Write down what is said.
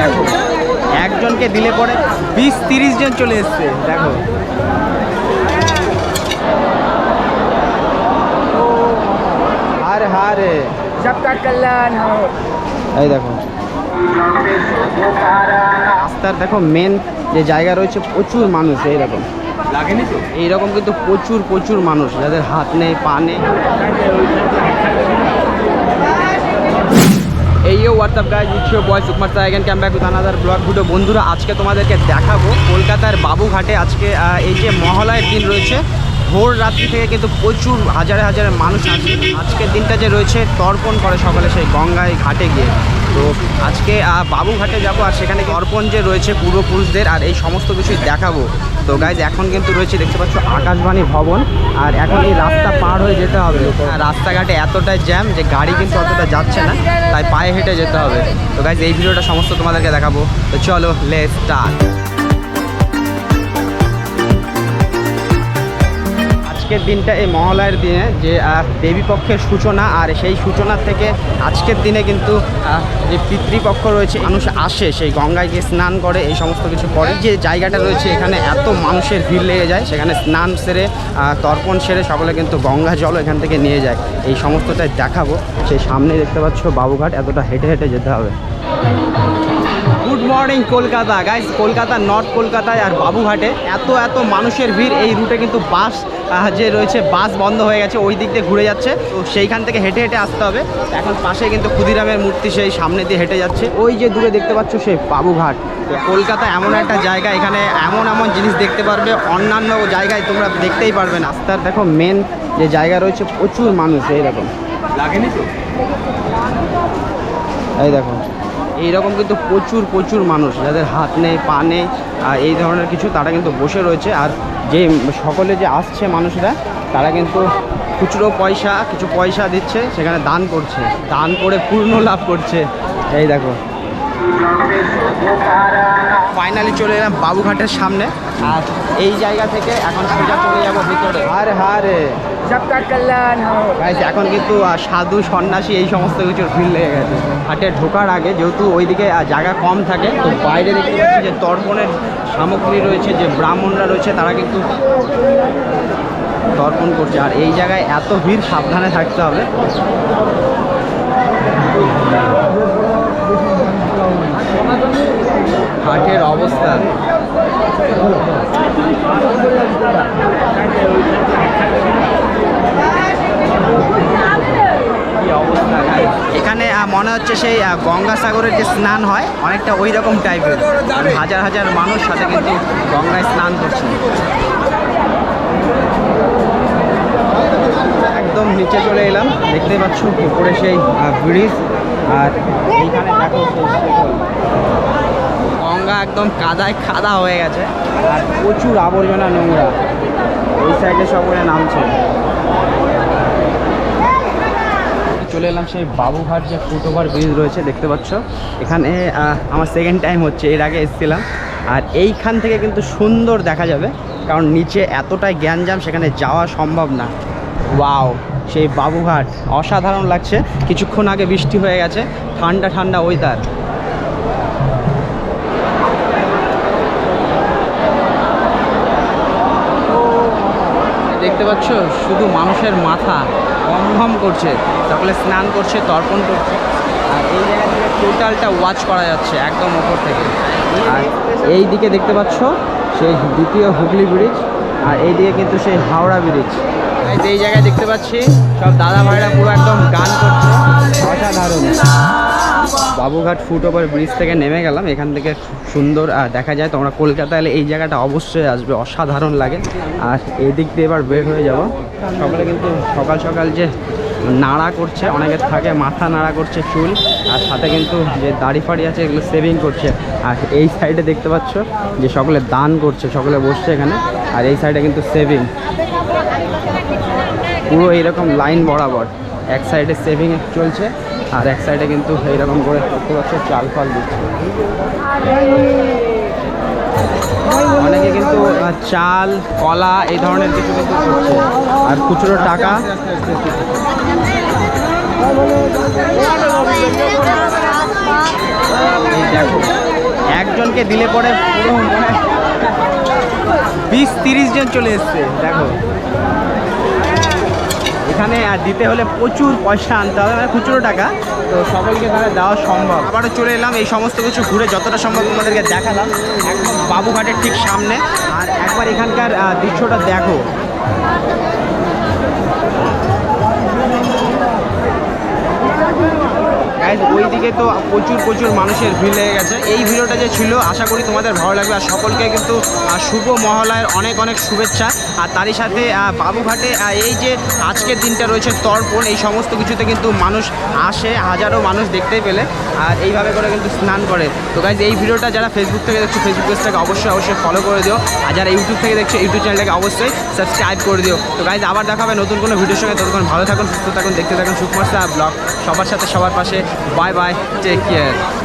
দেখো একজনকে দিলে পরে বিশ তিরিশ জন চলে এসছে দেখো। হারে হারে সবটা কল্যাণ এই দেখো রাস্তার দেখো মেন যে জায়গা রয়েছে প্রচুর মানুষ এইরকম লাগেনি তো? এইরকম কিন্তু প্রচুর প্রচুর মানুষ যাদের হাত নেই পা নেই। এই হোয়াটসঅ্যাপ গাইজ ইটস বয়স boy Sukumar Saha again came back with another vlog video বন্ধুরা, আজকে তোমাদেরকে দেখাবো কলকাতার বাবুঘাটে আজকে এই যে মহলায় দিন রয়েছে। ভোর রাত্রি থেকে কিন্তু প্রচুর হাজারে হাজারে মানুষ আছে আজকের দিনটা যে রয়েছে, তর্পণ করে সকালে সেই গঙ্গায় ঘাটে গিয়ে। তো আজকে বাবুঘাটে যাব আর সেখানে অর্পণ যে রয়েছে পূর্বপুরুষদের আর এই সমস্ত কিছুই দেখাবো। তো গাইজ এখন কিন্তু রয়েছে, দেখতে পাচ্ছ, আকাশবাণী ভবন আর এখন এই রাস্তা পার হয়ে যেতে হবে। রাস্তাঘাটে এতটাই জ্যাম যে গাড়ি কিন্তু অতটা যাচ্ছে না, তাই পায়ে হেঁটে যেতে হবে। তো গাইজ এই ভিডিওটা সমস্ত তোমাদেরকে দেখাবো। তো চলো স্টার্ট আজকের দিনটা এই মহালয়ের দিনে যে আহ, দেবী পক্ষের সূচনা আর সেই সূচনা থেকে আজকের দিনে কিন্তু যে পিতৃপক্ষ রয়েছে মানুষ আসে সেই গঙ্গায় গিয়ে স্নান করে এই সমস্ত কিছু করে। যে জায়গাটা রয়েছে এখানে এত মানুষের ভিড় লেগে যায় সেখানে স্নান সেরে তর্পণ সেরে সকলে কিন্তু গঙ্গা জল এখান থেকে নিয়ে যায়। এই সমস্তটাই দেখাবো। সেই সামনে দেখতে পাচ্ছ বাবুঘাট এতটা হেঁটে হেঁটে যেতে হবে। Good morning Kolkata guys Kolkata north কলকাতায় আর বাবুঘাটে এত এত মানুষের ভিড়। এই রুটে কিন্তু বাস যে রয়েছে বাস বন্ধ হয়ে গেছে ওই দিক দিয়ে ঘুরে যাচ্ছে। তো সেইখান থেকে হেঁটে হেঁটে আসতে হবে। এখন পাশে কিন্তু ক্ষুদিরামের মূর্তি সেই সামনে দিয়ে হেঁটে যাচ্ছে। ওই যে দূরে দেখতে পাচ্ছ সেই বাবুঘাট। কলকাতা এমন একটা জায়গা এখানে এমন এমন জিনিস দেখতে পারবে। অন্যান্য জায়গায় তোমরা দেখতেই পারবে না। রাস্তার দেখো মেন যে জায়গা রয়েছে প্রচুর মানুষ এইরকম লাগেনি তো? এই দেখো। এইরকম কিন্তু প্রচুর প্রচুর মানুষ যাদের হাত নেই, পা নেই এই ধরনের কিছু তারা কিন্তু বসে রয়েছে। আর যে সকলে যে আসছে মানুষরা, তারা কিন্তু খুচরো পয়সা, কিছু পয়সা দিচ্ছে, সেখানে দান করছে। দান করে পূর্ণ লাভ করছে। এই দেখো। ফাইনালি চলে এলাম বাবুঘাটের সামনে। আর এই জায়গা থেকে এখন সোজা চলে যাব ভিতরে। আরে হারে। সবকার কল্যাণ এখন কিন্তু সাধু, সন্ন্যাসী এই সমস্ত কিছু ভিড় লেগে গেছে। হাটে ঢোকার আগে যেহেতু ওইদিকে জায়গা কম থাকে, তো বাইরে দেখতে পাচ্ছি যে তর্পণের সামগ্রী রয়েছে, যে ব্রাহ্মণরা রয়েছে, তারা কিন্তু তর্পণ করছে। আর এই জায়গায় এত ভিড়, সাবধানে থাকতে হবে। হাটের অবস্থা। হচ্ছে সেই গঙ্গাসাগরের যে স্নান হয়, অনেকটা ওই রকম টাইপের হাজার হাজার মানুষ সাথে কিন্তু গঙ্গায় স্নান করছে। একদম নিচে চলে এলাম। দেখতে পাচ্ছ উপরে সেই ব্রিজ। আর এইখানে দেখো। গঙ্গা একদম কাদায় খাদা হয়ে গেছে। আর প্রচুর আবর্জনা নোংরা। ওই সাইডে সকলে নামছে। চলে এলাম সেই বাবুঘাট যে ফুট ওভার ব্রিজ রয়েছে, দেখতে পাচ্ছ? এখানে আমার সেকেন্ড টাইম হচ্ছে, এর আগে এসেছিলাম। আর এইখান থেকে কিন্তু সুন্দর দেখা যাবে, কারণ নিচে এতটাই জ্ঞানজাম সেখানে যাওয়া সম্ভব না। ওয়াও সেই বাবুঘাট, অসাধারণ লাগছে। কিছুক্ষণ আগে বৃষ্টি হয়ে গেছে, ঠান্ডা ঠান্ডা ওয়েদার দেখতে পাচ্ছ? শুধু মানুষের মাথা। কম করছে, সকলে স্নান করছে, তর্পণ করছে। আর এই জায়গা থেকে টোটালটা ওয়াচ করা যাচ্ছে একদম ওপর থেকে। আর এই দিকে দেখতে পাচ্ছ, সেই দ্বিতীয় হুগলি ব্রিজ, আর এই দিকে কিন্তু সেই হাওড়া ব্রিজ। এই জায়গায় দেখতে পাচ্ছি, সব দাদা ভাইরা পুরো একদম গান করছে। অসাধারণ। বাবুঘাট ফুট ওভার ব্রিজ থেকে নেমে গেলাম। এখান থেকে সুন্দর দেখা যায় তোমরা কলকাতা এলে এই জায়গাটা অবশ্যই আসবে, অসাধারণ লাগে। আর এই দিক দিয়ে এবার বের হয়ে যাব। সকালে কিন্তু সকাল সকাল যে নাড়া করছে, অনেকে থাকে মাথা নাড়া করছে চুল, আর সাথে কিন্তু যে দাড়ি ফাড়ি আছে এগুলো সেভিং করছে। আর এই সাইডে দেখতে পাচ্ছ যে সকলে দান করছে, সকলে বসছে এখানে, আর এই সাইডে কিন্তু সেভিং পুরো এইরকম লাইন বরাবর। এক সাইডে সেভিং চলছে, আর এক সাইডে কিন্তু এইরকম করে দেখতে পাচ্ছ চাল ফাল দিচ্ছে। অনেকে কিন্তু চাল, কলা এই ধরনের কিছু কিন্তু করছে। আর খুচরো টাকা দেখো, একজনকে দিলে পরে পুরো মনে বিশ তিরিশ জন চলে এসছে, দেখো। এখানে আর দিতে হলে প্রচুর পয়সা আনতে হবে মানে খুচরো টাকা। তো সকলকে তাহলে দেওয়া সম্ভব। আবারও চলে এলাম, এই সমস্ত কিছু ঘুরে যতটা সম্ভব তোমাদেরকে দেখালাম। একদম বাবুঘাটের ঠিক সামনে। আর একবার এখানকার দৃশ্যটা দেখো। গাইজ ওইদিকে তো প্রচুর প্রচুর মানুষের ভিড় লেগে গেছে। এই ভিডিওটা যে ছিল, আশা করি তোমাদের ভালো লাগবে। আর সকলকে কিন্তু শুভ মহালয়ের অনেক অনেক শুভেচ্ছা। আর তারই সাথে বাবুঘাটে এই যে আজকের দিনটা রয়েছে, তর্পণ, এই সমস্ত কিছুতে কিন্তু মানুষ আসে, হাজারো মানুষ দেখতেই পেলে। আর এইভাবে করে কিন্তু স্নান করে। তো গাইজ এই ভিডিওটা যারা ফেসবুক থেকে দেখছ ফেসবুক পেজটাকে অবশ্যই অবশ্যই ফলো করে দিও। আর যারা ইউটিউব থেকে দেখছ ইউটিউব চ্যানেলটাকে অবশ্যই সাবস্ক্রাইব করে দিও। তো গাইজ আবার দেখা হবে নতুন কোনো ভিডিওর সঙ্গে। ততক্ষণ ভালো থাকুন, সুস্থ থাকুন, দেখতে থাকুন সুকুমার ব্লগ। সবার সাথে সবার পাশে। Bye bye. Take care.